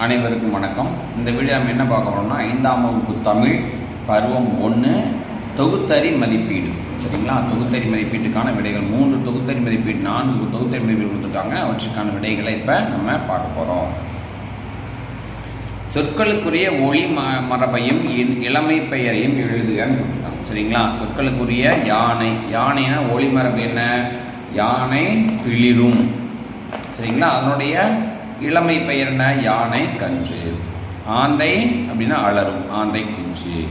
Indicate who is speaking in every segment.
Speaker 1: அனைவருக்கும் வணக்கம். இந்த வீடியோ நம்ம என்ன பார்க்க போகிறோம்னா ஐந்தாம் வகுப்பு தமிழ் பருவம் ஒன்று தொகுத்தறி மதிப்பீடு. சரிங்களா? தொகுத்தறி மதிப்பீட்டுக்கான விடைகள் மூன்று தொகுத்தறி மதிப்பீடு நான்கு தொகுத்தறி மதிப்பீடு கொடுத்துருக்காங்க. அவற்றுக்கான விடைகளை இப்போ நம்ம பார்க்க போகிறோம் சொற்களுக்குரிய ஒளி ம மரபையும் இ- இளமை பெயரையும் எழுதுகன்னு கொடுத்துருக்காங்க. சரிங்களா? சொற்களுக்குரிய யானை யானைனா ஒளி மரபு என்ன? யானை பிளிரும். சரிங்களா? அதனுடைய இளமை பெயர் என்ன யானை கன்று. ஆந்தை அப்படின்னா அலரும் ஆந்தை குஞ்சு.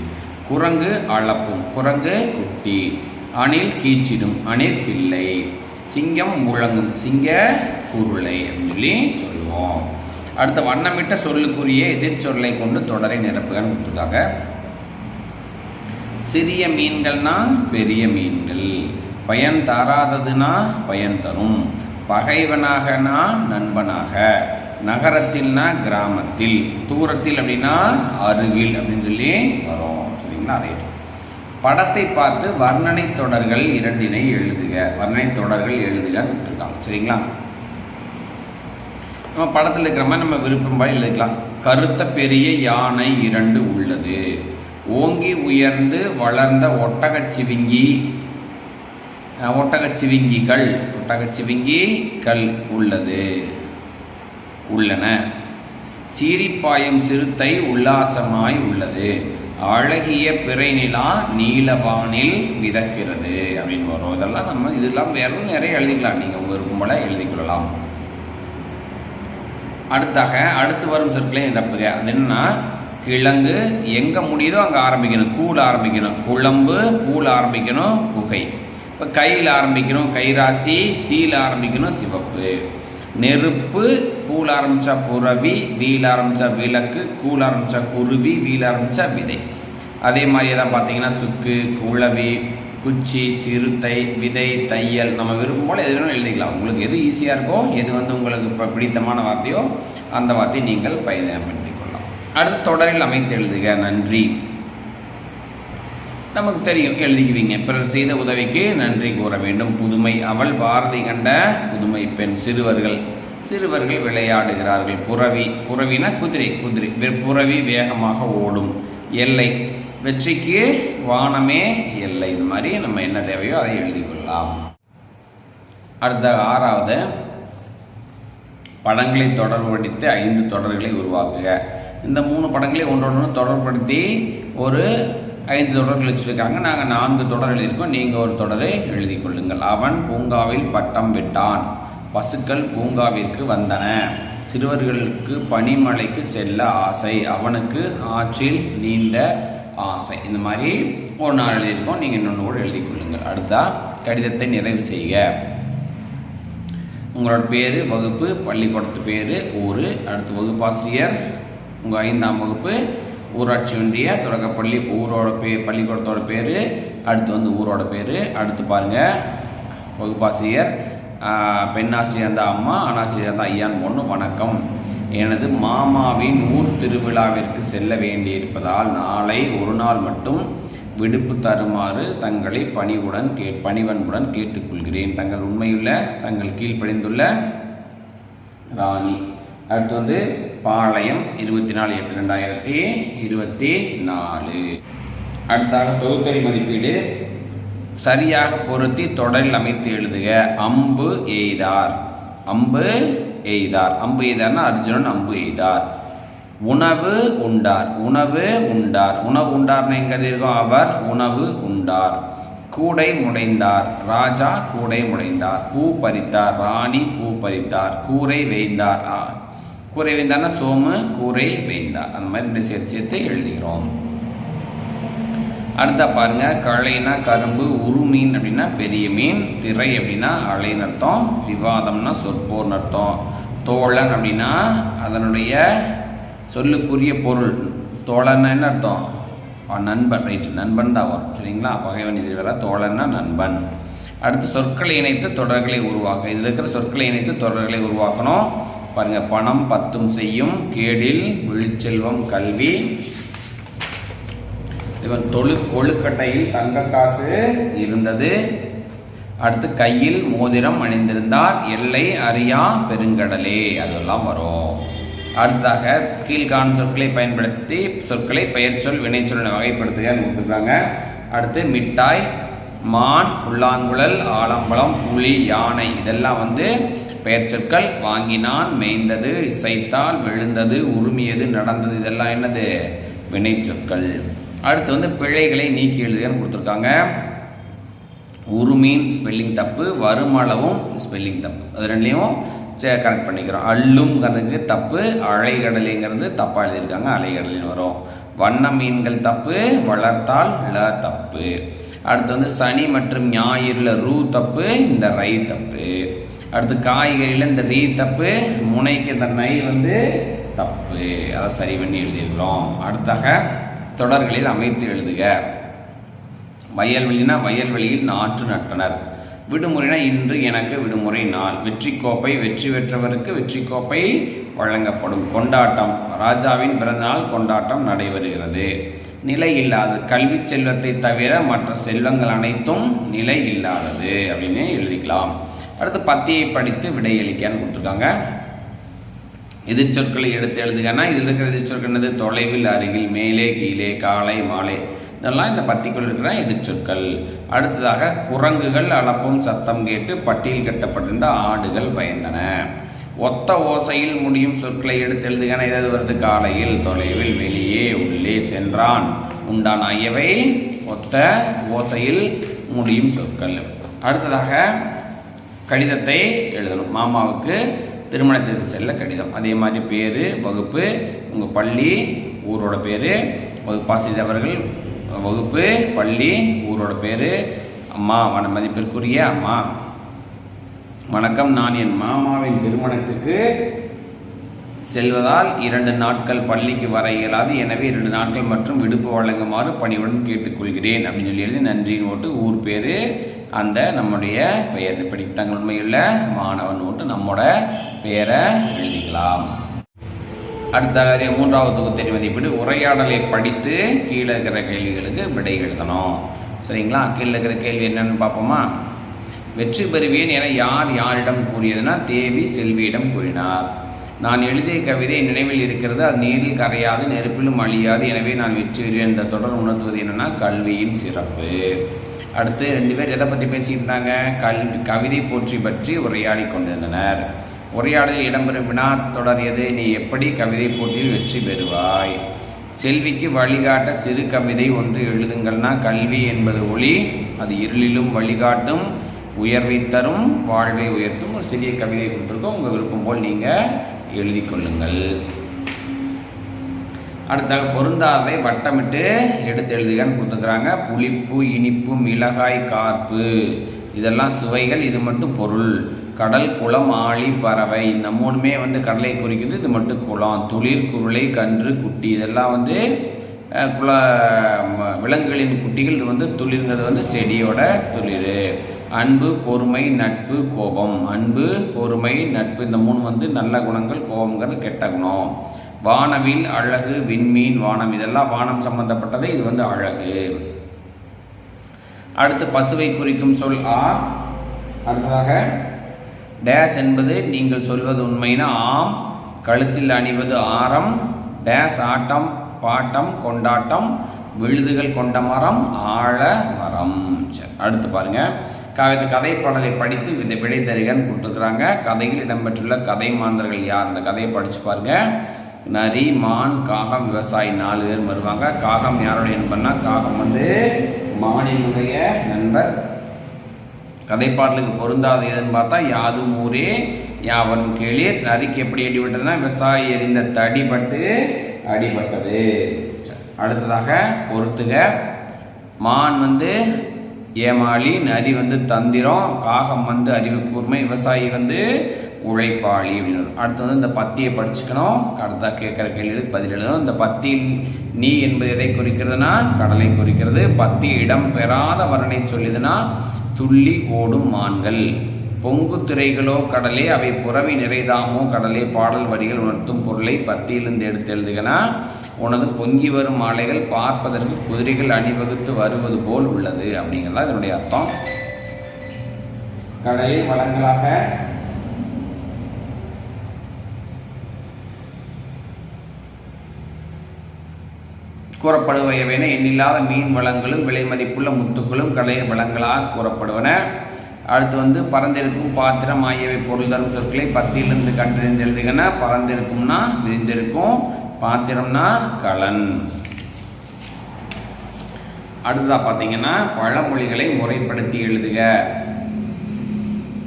Speaker 1: குரங்கு அளப்பும் குரங்கு குட்டி. அணில் கீச்சிடும் அணில் பிள்ளை. சிங்கம் முழங்கும் சிங்க குருளை அப்படின்னு சொல்லி சொல்லுவோம். அடுத்த வண்ணமிட்ட சொல்லுக்குரிய எதிர்ச்சொல்லை கொண்டு தொடரை நிரப்புகன்னு கொடுத்துருக்காங்க சிறிய மீன்கள்னா பெரிய மீன்கள். பயன் தராததுனா பயன் தரும். பகைவனாகனா நண்பனாக. நகரத்தில்னா கிராமத்தில். தூரத்தில் அப்படின்னா அருகில் அப்படின்னு சொல்லி வரும். சரிங்களா? ரைட் படத்தை பார்த்து வர்ணனை தொடர்கள் இரண்டினை எழுதுக. வர்ணனை தொடர்கள் எழுதுகன்னு கொடுத்துருக்காங்க. சரிங்களா? நம்ம படத்தில் இருக்கிற மாதிரி நம்ம விருப்பம்படி எழுதிக்கலாம். கருத்த பெரிய யானை இரண்டு உள்ளது. ஓங்கி உயர்ந்து வளர்ந்த ஒட்டகச்சிவிங்கி அஹ், ஒட்டகச்சிவிங்கிகள் ஒட்டகச்சிவிங்கிகள் உள்ளது. உள்ளன. சீரிப்பாயும் சிறுத்தை உல்லாசமாய் உள்ளது. அழகிய பிறை நிலா நீலவானில் மிதக்கிறது அப்படின்னு வரும். இதெல்லாம் நம்ம இதெல்லாம் வேற நிறைய எழுதிக்கலாம். நீங்கள் உங்கள் விருப்பம் எழுதிக்கொள்ளலாம் எழுதிக் கொள்ளலாம். அடுத்தாக அடுத்து வரும் சொற்களை நிரப்புக. அது என்னன்னா கிழங்கு எங்கே முடியுதோ அங்கே ஆரம்பிக்கணும். கூழ் ஆரம்பிக்கணும். குழம்பு பூல் ஆரம்பிக்கணும். புகை இப்போ கையில் ஆரம்பிக்கணும். கைராசி சீல ஆரம்பிக்கணும். சிவப்பு. நெருப்பு பூல ஆரம்பித்தா புறவி வீல் ஆரம்பித்தா விளக்கு கூழ் ஆரம்பித்தா குருவி வீல் ஆரம்பித்தா விதை. அதே மாதிரியே தான் பார்த்தீங்கன்னா சுக்கு குழவி குச்சி சிறுத்தை விதை தையல் நம்ம விரும்பும் போல் எது வேணாலும் எழுதிக்கலாம். உங்களுக்கு எது ஈஸியாக இருக்கோ எது வந்து உங்களுக்கு இப்போ பிடித்தமான வார்த்தையோ அந்த வார்த்தையை நீங்கள் பயன்படுத்திக் கொள்ளலாம். அடுத்து தொடரில் அமைத்து எழுதுக. நன்றி. நமக்கு தெரியும் எழுதிக்குவீங்க. பிறர் செய்த உதவிக்கு நன்றி கூற வேண்டும். புதுமை அவள் பாரதி கண்ட புதுமை பெண் சிறுவர்கள். சிறுவர்கள் விளையாடுகிறார்கள். புறவி புறவினா குதிரை குதிரை. புறவி வேகமாக ஓடும். எல்லை. வெற்றிக்கு வானமே எல்லை. இந்த மாதிரி நம்ம என்ன தேவையோ அதை எழுதி கொள்ளலாம். அடுத்த ஆறாவது. படங்களை தொடர்படுத்தி ஐந்து தொடர்களை உருவாக்குக. இந்த மூணு படங்களை ஒன்றொன்று தொடர்படுத்தி ஒரு ஐந்து தொடர்கள் வச்சுருக்காங்க. நாங்கள் நான்கு தொடர் எழுதியிருக்கோம் நீங்கள் ஒரு தொடரை எழுதி கொள்ளுங்கள். அவன் பூங்காவில் பட்டம் விட்டான். பசுக்கள் பூங்காவிற்கு வந்தன. சிறுவர்களுக்கு பனிமலைக்கு செல்ல ஆசை. அவனுக்கு ஆற்றில் நீந்த ஆசை. இந்த மாதிரி ஒரு நாள் எழுதியிருக்கோம். நீங்கள் இன்னொன்று கூட எழுதி கொள்ளுங்கள். அடுத்தா கடிதத்தை நிறைவு செய்க. உங்களோட பேர் வகுப்பு பள்ளிக்கூடத்து பேர் ஊர் அடுத்து வகுப்பாசிரியர் உங்கள் ஐந்தாம் வகுப்பு ஊராட்சி ஒன்றிய தொடக்கப்பள்ளி இப்போ ஊரோட பே பள்ளிக்கூடத்தோட பேர் அடுத்து வந்து ஊரோட பேர் அடுத்து பாருங்கள் வகுப்பாசிரியர் பெண்ணாசிரியர் தான் அம்மா அனாசிரியர் தான் ஐயான் பொண்ணு வணக்கம். எனது மாமாவின் ஊர் திருவிழாவிற்கு செல்ல வேண்டியிருப்பதால் நாளை ஒரு நாள் மட்டும் விடுப்பு தருமாறு தங்களை பணிவுடன் கே பணிவன்புடன் கேட்டுக்கொள்கிறேன். தங்கள் உண்மையுள்ள தங்கள் கீழ்ப்படிந்துள்ள ராணி. அடுத்து வந்து பாளையம் இருபத்தி நாலு எட்டு ரெண்டாயிரத்தி இருபத்தி நாலு. அடுத்தாக தொகுத்தறி மதிப்பீடு. சரியாக பொருத்தி தொடரில் அமைத்து எழுதுக. அம்பு எய்தார். அம்பு எய்தார். அம்பு எய்தார்னா அர்ஜுனன் அம்பு எய்தார். உணவு உண்டார். உணவு உண்டார். உணவு உண்டார்னு எங்கே இருக்கும் அவர் உணவு உண்டார். கூடை முடைந்தார். ராஜா கூடை முடைந்தார். பூ பறித்தார். ராணி பூ பறித்தார். கூரை வேய்ந்தார். ஆ, கூரை வேய்ந்தார்னா சோமு கூரை வேந்தா அந்த மாதிரி ரெண்டு சேர்த்து சேர்த்து எழுதுகிறோம் அடுத்தா பாருங்க களைனா கரும்பு உருமீன் அப்படின்னா பெரிய மீன் திரை அப்படின்னா அலைன்னு அர்த்தம் விவாதம்னா சொற்போர்னு அர்த்தம். தோழன் அப்படின்னா அதனுடைய சொல்லுக்குரிய பொருள். தோழன்னா என்ன அர்த்தம்? ஆ, நண்பன். ரைட்டு நண்பன் தான் வரும். சரிங்களா? பகைவன் இது வர தோழன்னா நண்பன். அடுத்து சொற்களை இணைத்து தொடர்களை உருவாக்க. இதில் இருக்கிற சொற்களை இணைத்து தொடர்களை உருவாக்கணும். பாருங்கள் பணம் பத்தும் செய்யும் கேடில் விழிச்செல்வம் கல்வி. இவன் தொழு கொழுக்கட்டையில் தங்க காசு இருந்தது. அடுத்து கையில் மோதிரம் அணிந்திருந்தார் எல்லை அறியா பெருங்கடலே அதெல்லாம் வரும். அடுத்ததாக கீழ்கான் சொற்களை பயன்படுத்தி சொற்களை பெயர் சொல் வினைச்சொல் வகைப்படுத்துகன்னு கொடுத்துருக்காங்க. அடுத்து மிட்டாய் மான் புல்லாங்குழல் ஆலம்பழம் புலி யானை இதெல்லாம் வந்து பெயர் சொற்கள் வாங்கினான் மேய்ந்தது இசைத்தால் விழுந்தது உருமியது நடந்தது இதெல்லாம் என்னது? வினைச்சொற்கள். அடுத்து வந்து பிழைகளை நீக்கி எழுதுகன்னு கொடுத்துருக்காங்க. உருமீன் ஸ்பெல்லிங் தப்பு வருமளவும் ஸ்பெல்லிங் தப்பு. அது ரெண்டுலேயும் கரெக்ட் பண்ணிக்கிறோம். அள்ளுங்கிறதுக்கு தப்பு அலைகடலைங்கிறது தப்பாக எழுதியிருக்காங்க அலைகடலின்னு வரும். வண்ண மீன்கள் தப்பு வளர்த்தால் ல தப்பு. அடுத்து வந்து சனி மற்றும் ஞாயிறுல ரூ தப்பு இந்த ரை தப்பு. அடுத்து காய்கறியில் இந்த ரீ தப்பு முனைக்கு இந்த நை வந்து தப்பு. அதை சரி பண்ணி எழுதியிருக்கிறோம் அடுத்தாக தொடர்களில் அமைத்து எழுதுக. வயல்வெளினா வயல்வெளியில் நாற்று நட்டனர். விடுமுறைனா இன்று எனக்கு விடுமுறை நாள். வெற்றி கோப்பை வெற்றி பெற்றவருக்கு வெற்றி கோப்பை வழங்கப்படும் கொண்டாட்டம். ராஜாவின் பிறந்தநாள் கொண்டாட்டம் நடைபெறுகிறது. நிலை இல்லாது. கல்வி செல்வத்தை தவிர மற்ற செல்வங்கள் அனைத்தும் நிலை இல்லாதது அப்படின்னு எழுதிக்கலாம். அடுத்து பத்தியை படித்து விடையளிக்கான்னு கொடுத்துருக்காங்க. எதிர்ச்சொற்களை எடுத்து எழுதுகன்னா இதில் இருக்கிற எதிர்ச்சொற்கள் என்னது? தொலைவில் அருகில் மேலே கீழே காலை மாலை. இதெல்லாம் இந்த பத்திக்குள் இருக்கிற எதிர்ச்சொற்கள் அடுத்ததாக குரங்குகள் அளப்பும் சத்தம் கேட்டு பட்டியல் கட்டப்பட்டிருந்த ஆடுகள் பயந்தன. ஒத்த ஓசையில் முடியும் சொற்களை எடுத்து எழுதுகன ஏதாவது வருது? காலையில் தொலைவில் வெளியே உள்ளே சென்றான். உண்டான ஆகியவை ஒத்த ஓசையில் முடியும் சொற்கள். அடுத்ததாக கடிதத்தை எழுதணும். மாமாவுக்கு திருமணத்திற்கு செல்ல கடிதம். அதே மாதிரி பேர் வகுப்பு உங்கள் பள்ளி ஊரோட பேர் வகுப்பாசிரியர் அவர்கள் வகுப்பு பள்ளி ஊரோட பேர் அம்மா வன மதிப்பிற்குரிய அம்மா. வணக்கம். நான் என் மாமாவின் திருமணத்திற்கு செல்வதால் இரண்டு நாட்கள் பள்ளிக்கு வர இயலாது. எனவே இரண்டு நாட்கள் மற்றும் விடுப்பு வழங்குமாறு பணியுடன் கேட்டுக்கொள்கிறேன் அப்படின்னு சொல்லி எழுதி நன்றியின் ஓட்டு ஊர் பேர் அந்த நம்முடைய பெயர் இப்படி தங்கள் உண்மையுள்ள மாணவன் ஒன்று நம்மோட பெயரை எழுதிக்கலாம். அடுத்த மூன்றாவது தொகுத்தறி மதிப்பீடு உரையாடலை படித்து கீழே இருக்கிற கேள்விகளுக்கு விடை எழுதணும். சரிங்களா? கீழே இருக்கிற கேள்வி என்னன்னு பார்ப்போமா? வெற்றி பெறுவேன் என யார் யாரிடம் கூறியதுன்னா தேவி செல்வியிடம் கூறினார். நான் எழுதிய கவிதை நினைவில் இருக்கிறது. அது நீரில் கரையாது நெருப்பிலும் அழியாது. எனவே நான் வெற்றி பெறுவேன். என்ற தொடர் உணர்த்துவது என்னென்னா கல்வியின் சிறப்பு. அடுத்து ரெண்டு பேர் எதை பற்றி பேசியிருந்தாங்க? கல் கவிதை போற்றி பற்றி உரையாடி கொண்டிருந்தனர். உரையாடலில் இடம்பெறும் வினா தொடரியது நீ எப்படி கவிதை போட்டியில் வெற்றி பெறுவாய்? செல்விக்கு வழிகாட்ட சிறு கவிதை ஒன்று எழுதுங்கள்னா கல்வி என்பது ஒளி அது இருளிலும் வழிகாட்டும் உயர்வை தரும் வாழ்வை உயர்த்தும். ஒரு சிறிய கவிதை கொடுத்துருக்கோம் உங்கள் விருப்பம் போல் நீங்கள் எழுதி கொள்ளுங்கள். அடுத்தாக பொருந்தாவை வட்டமிட்டு எடுத்து எழுதுகன்னு கொடுத்துக்கிறாங்க புளிப்பு இனிப்பு மிளகாய் கார்ப்பு. இதெல்லாம் சுவைகள் இது மட்டும் பொருள். கடல் குளம் ஆழி பறவை. இந்த மூணுமே வந்து கடலை குறிக்குது இது மட்டும் குளம். துளிர் குருளை கன்று குட்டி. இதெல்லாம் வந்து குல விலங்குகளின் குட்டிகள் இது வந்து துளிர்ங்கிறது வந்து செடியோட துளிர். அன்பு பொறுமை நட்பு கோபம். அன்பு பொறுமை நட்பு. இந்த மூணு வந்து நல்ல குணங்கள் கோபங்கிறது கெட்ட குணம். வானவில் அழகு விண்மீன் வானம் இதெல்லாம் வானம் சம்பந்தப்பட்டது இது வந்து அழகு. அடுத்து பசுவை குறிக்கும் சொல் ஆ. அடுத்ததாக டேஸ் என்பது நீங்கள் சொல்வது உண்மைனா ஆம் கழுத்தில் அணிவது ஆரம் டேஸ் ஆட்டம் பாட்டம் கொண்டாட்டம் விழுதுகள் கொண்ட மரம் ஆழ மரம். அடுத்து பாருங்க. கவிதை கதை பாடலை படித்து இந்த விடை தருகன்னு கொடுத்துருக்குறாங்க கதையில் இடம்பெற்றுள்ள கதை மாந்தர்கள் யார்? அந்த கதையை படித்து பாருங்கள் நரி மான் காகம் விவசாயி நாலு பேர் வருவாங்க. காகம் யாருடைய நண்பர்னா காகம் வந்து மானினுடைய நண்பர். கதைப்பாடலுக்கு பொருந்தாது எதுன்னு பார்த்தா யாதும் ஊரே யாவரும் கேளீர் நரிக்கு எப்படி அடிபட்டதுன்னா விவசாயி எறிந்த தடிபட்டு அடிபட்டது. அடுத்ததாக பொறுத்துக. மான் வந்து ஏமாளி நரி வந்து தந்திரம் காகம் வந்து அறிவு கூர்மை விவசாயி வந்து உழைப்பாளி அப்படின்னு அடுத்து வந்து இந்த பத்தியை படிச்சுக்கணும். அடுத்ததாக கேட்குற கேள்விகளுக்கு பதில் எழுதணும். இந்த பத்தியில் நீ என்பது எதை குறிக்கிறதுனா? கடலை குறிக்கிறது. பத்தி இடம் பெறாத வரனை சொல்லுதுன்னா துள்ளி ஓடும் மான்கள். பொங்கு திரைகளோ கடலே அவை புறவி நிறைதாமோ? கடலே பாடல் வரிகள் உணர்த்தும் பொருளை பத்தியிலிருந்து எடுத்து எழுதுகனா? உனது பொங்கி வரும் மாலைகள் பார்ப்பதற்கு குதிரைகள் அணிவகுத்து வருவது போல் உள்ளது. அப்படிங்கிறதா இதனுடைய அர்த்தம். கடலில் வளங்களாக கூறப்படுவையவென எண்ணில்லாத மீன் வளங்களும் விலை மதிப்புள்ள முத்துக்களும் கலை வளங்களாக கூறப்படுவன. அடுத்து வந்து பறந்திருக்கும் பாத்திரம் ஆகியவை பொருள் தரும் சொற்களை பத்தியிலிருந்து கண்டறிந்து எழுதுகன பறந்திருக்கும்னா விரிந்திருக்கும் பாத்திரம்னா கலன். அடுத்ததாக பார்த்தீங்கன்னா பழமொழிகளை முறைப்படுத்தி எழுதுக.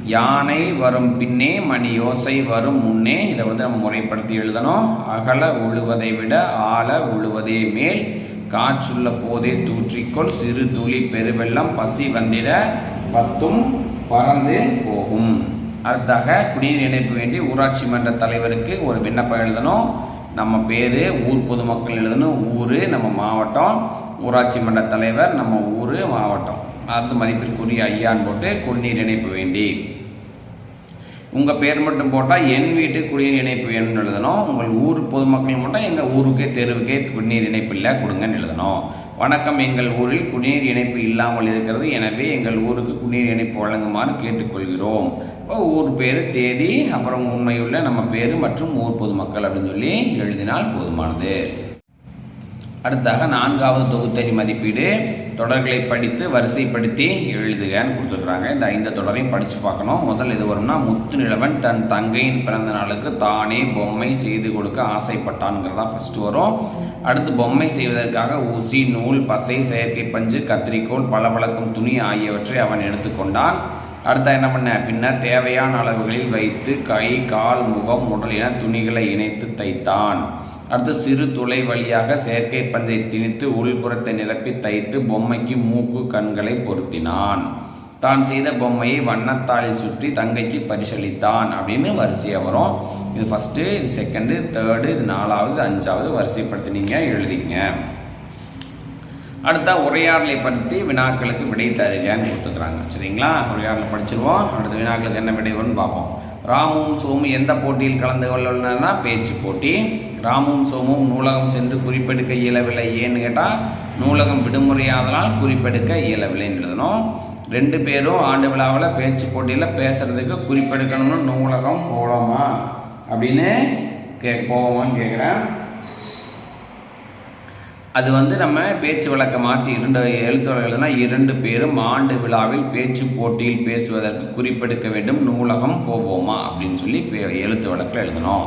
Speaker 1: யானை வரும் பின்னே மணி யோசை வரும் முன்னே இதை வந்து நம்ம முறைப்படுத்தி எழுதணும். அகல உழுவதை விட ஆழ உழுவதே மேல் காற்றுள்ள போதே தூற்றிக்கொள் சிறு துளி பெருவெள்ளம் பசி வந்திட பத்தும் பறந்து போகும். அடுத்தாக குடிநீர் இணைப்பு வேண்டி ஊராட்சி மன்ற தலைவருக்கு ஒரு விண்ணப்பம் எழுதணும். நம்ம பேர் ஊர் பொதுமக்கள் எழுதணும். ஊர் நம்ம மாவட்டம். ஊராட்சி மன்ற தலைவர் நம்ம ஊர் மாவட்டம். அடுத்து மதிப்பிற்குரிய ஐயான்னு போட்டு குடிநீர் இணைப்பு வேண்டி. உங்கள் பேர் மட்டும் போட்டால் என் வீட்டு குடிநீர் இணைப்பு வேணும்னு எழுதணும். உங்கள் ஊர் பொதுமக்கள் மட்டும் எங்கள் ஊருக்கே தெருவுக்கே குடிநீர் இணைப்பு இல்லை கொடுங்கன்னு எழுதணும். வணக்கம் எங்கள் ஊரில் குடிநீர் இணைப்பு இல்லாமல் இருக்கிறது. எனவே எங்கள் ஊருக்கு குடிநீர் இணைப்பு வழங்குமாறு கேட்டுக்கொள்கிறோம். ஊர் பேர் தேதி அப்புறம் உண்மையுள்ள நம்ம பேர் மற்றும் ஊர் பொதுமக்கள் அப்படின்னு சொல்லி எழுதினால் போதுமானது. அடுத்தாக நான்காவது தொகுத்தறி மதிப்பீடு. தொடர்களை படித்து வரிசைப்படுத்தி எழுதுகன்னு கொடுத்துருக்குறாங்க. இந்த ஐந்து தொடரையும் படித்து பார்க்கணும். முதல் இது வரும்னா முத்து நிலவன் தன் தங்கையின் பிறந்த நாளுக்கு தானே பொம்மை செய்து கொடுக்க ஆசைப்பட்டான்ங்கிறதா ஃபஸ்ட்டு வரும். அடுத்து பொம்மை செய்வதற்காக ஊசி நூல் பசை செயற்கை பஞ்சு கத்திரிக்கோள் பளபளக்கும் துணி ஆகியவற்றை அவன் எடுத்துக்கொண்டான் அடுத்த என்ன பண்ண? பின்னர் தேவையான அளவுகளில் வைத்து கை கால் முகம் உடல் என துணிகளை இணைத்து தைத்தான். அடுத்து சிறு துளை வழியாக செயற்கை பஞ்சை திணித்து உள்புறத்தை நிரப்பி தைத்து பொம்மைக்கு மூக்கு கண்களை பொருத்தினான். தான் செய்த பொம்மையை வண்ணத்தாளில் சுற்றி தங்கைக்கு பரிசளித்தான் அப்படின்னு வரிசையாக வரும். இது ஃபஸ்ட்டு இது செகண்டு தேர்டு இது நாலாவது அஞ்சாவது வரிசைப்படுத்தினீங்க எழுதிங்க அடுத்த உரையாடலை பற்றி வினாக்களுக்கு விடை தருகன்னு கொடுத்துக்கிறாங்க சரிங்களா? உரையாடலை படிச்சிருவோம். அடுத்த வினாக்களுக்கு என்ன விடை வரும்னு பார்ப்போம். ராமும் சோமும் எந்த போட்டியில் கலந்து கொள்ளனா பேச்சு போட்டி. ராமும் சோமும் நூலகம் சென்று குறிப்பெடுக்க இயலவில்லை ஏன்னு கேட்டால் நூலகம் விடுமுறையாதனால் குறிப்பெடுக்க இயலவில்லைன்னு எழுதணும். ரெண்டு பேரும் ஆண்டு விழாவில் பேச்சு போட்டியில் பேசுகிறதுக்கு குறிப்பெடுக்கணும்னு நூலகம் போகலாமா அப்படின்னு கே போவோமான்னு கேட்குறேன் அது வந்து நம்ம பேச்சு வழக்க மாற்றி இரண்டு எழுத்துறதுனா இரண்டு பேரும் ஆண்டு விழாவில் பேச்சு போட்டியில் பேசுவதற்கு குறிப்பெடுக்க வேண்டும். நூலகம் போவோமா? அப்படின்னு சொல்லி எழுத்து வழக்கில் எழுதணும்.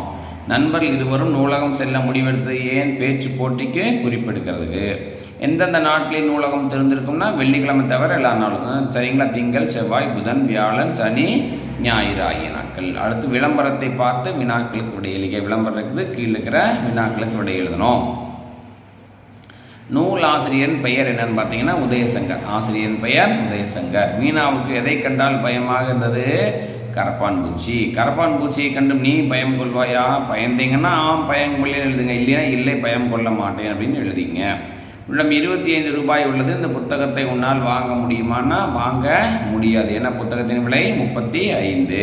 Speaker 1: நண்பர்கள் இருவரும் நூலகம் செல்ல முடிவெடுத்தது ஏன் பேச்சு போட்டிக்கு குறிப்பெடுக்கிறதுக்கு எந்தெந்த நாட்களில் நூலகம் திறந்திருக்கும்னா வெள்ளிக்கிழமை தவிர எல்லா நாளும். சரிங்களா? திங்கள் செவ்வாய் புதன் வியாழன் சனி ஞாயிறு ஆகிய நாட்கள். அடுத்து விளம்பரத்தை பார்த்து வினாக்களுக்கு விடை எழுதிய விளம்பரம் இருக்குது. கீழே இருக்கிற வினாக்களுக்கு விடை எழுதணும். நூல் ஆசிரியரின் பெயர் என்னன்னு பார்த்தீங்கன்னா உதயசங்கர். ஆசிரியரின் பெயர் உதயசங்கர். மீனாவுக்கு எதை கண்டால் பயமாக இருந்தது? கரப்பான் பூச்சி. கரப்பான் பூச்சியை கண்டும் நீ பயம் கொள்வாயா? பயந்தீங்கன்னா ஆம் பயம் கொள்ள எழுதுங்க. இல்லையா இல்லை பயம் கொள்ள மாட்டேன் அப்படின்னு எழுதிங்க. உள்ளம் இருபத்தி ஐந்து ரூபாய் உள்ளது. இந்த புத்தகத்தை உன்னால் வாங்க முடியுமான்னா வாங்க முடியாது. ஏன்னா புத்தகத்தின் விலை? முப்பத்தி ஐந்து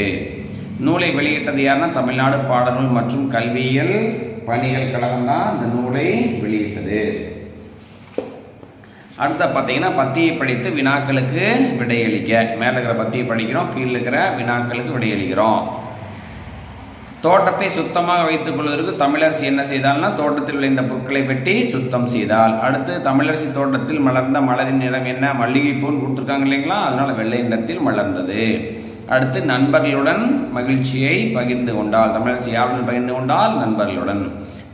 Speaker 1: நூலை வெளியிட்டது யாருன்னா தமிழ்நாடு பாடநூல் மற்றும் கல்வியியல் பணிகள் கழகம் தான் இந்த நூலை வெளியிட்டது. அடுத்த பார்த்தீங்கன்னா பத்தியை படித்து வினாக்களுக்கு விடையளிக்க. மேலே இருக்கிற பத்தியை படிக்கிறோம் கீழே இருக்கிற வினாக்களுக்கு விடையளிக்கிறோம். தோட்டத்தை சுத்தமாக வைத்துக் கொள்வதற்கு தமிழரசி என்ன செய்தால்னா தோட்டத்தில் விளைந்த பொருட்களை வெட்டி சுத்தம் செய்தால் அடுத்து தமிழரசி தோட்டத்தில் மலர்ந்த மலரின் நிறம் என்ன? மல்லிகைப்பூன்னு கொடுத்துருக்காங்க இல்லைங்களா? அதனால் வெள்ளை நிறத்தில் மலர்ந்தது. அடுத்து நண்பர்களுடன் மகிழ்ச்சியை பகிர்ந்து கொண்டால் தமிழரசி யாருடன் பகிர்ந்து கொண்டால் நண்பர்களுடன்.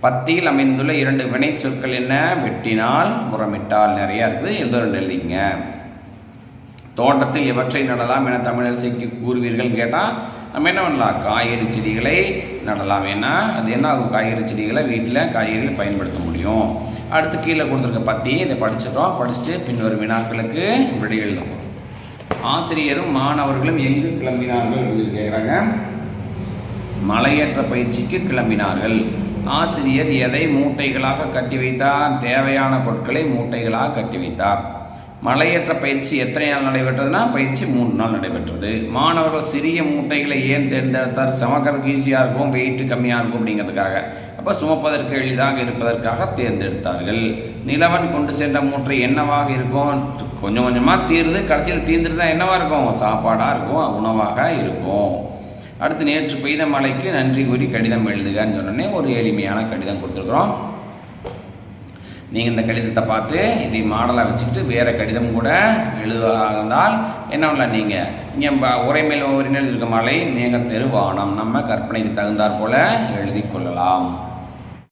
Speaker 1: பத்தியில் அமைந்துள்ள இரண்டு வினை சொற்கள் என்ன? வெட்டினால் முறமிட்டால் நிறையா இருக்குது. எழுத ரெண்டு எழுதிங்க? தோட்டத்தில் எவற்றை நடலாம் என தமிழரசிக்கு கூறுவீர்கள் கேட்டால் நம்ம என்ன பண்ணலாம்? காய்கறி செடிகளை நடலாம். ஏன்னா அது என்ன ஆகும்? காய்கறி செடிகளை வீட்டில் காய்கறிகள் பயன்படுத்த முடியும். அடுத்து கீழே கொடுத்துருக்க பற்றி இதை படிச்சிட்டோம். படிச்சுட்டு பின்வரும் வினாக்களுக்கு விடை எழுதும் ஆசிரியரும் மாணவர்களும் எங்கு கிளம்பினார்கள்? கேட்குறாங்க. மலையேற்ற பயிற்சிக்கு கிளம்பினார்கள். ஆசிரியர் எதை மூட்டைகளாக கட்டி வைத்தார்? தேவையான பொருட்களை மூட்டைகளாக கட்டி வைத்தார். மலையேற்ற பயிற்சி எத்தனை நாள் நடைபெற்றதுன்னா பயிற்சி மூன்று நாள் நடைபெற்றது. மாணவர்கள் சிறிய மூட்டைகளை ஏன் தேர்ந்தெடுத்தார்? சமக்கிறதுக்கு ஈஸியாக இருக்கும் வெயிட்டு கம்மியாக இருக்கும் அப்படிங்கிறதுக்காக. அப்போ சுமப்பதற்கு எளிதாக இருப்பதற்காக தேர்ந்தெடுத்தார்கள். நிலவன் கொண்டு சென்ற மூட்டை என்னவாக இருக்கும்? கொஞ்சம் கொஞ்சமாக தீர்ந்து கடைசியில் தீர்ந்துட்டு தான் என்னவாக இருக்கும்? சாப்பாடாக இருக்கும் உணவாக இருக்கும். அடுத்து நேற்று பெய்த மழைக்கு நன்றி கூறி கடிதம் எழுதுகன்னு சொன்னோடனே ஒரு எளிமையான கடிதம் கொடுத்துருக்குறோம். நீங்கள் இந்த கடிதத்தை பார்த்து இதை மாடலாக வச்சுக்கிட்டு வேறு கடிதம் கூட எழுதுவதாக இருந்தால் என்ன பண்ணலாம் நீங்கள் இங்கே உரைமையில் ஒரு இருக்க மழை மேகத்தெரு வானம் நம்ம கற்பனைக்கு தகுந்தாற் போல எழுதி கொள்ளலாம்.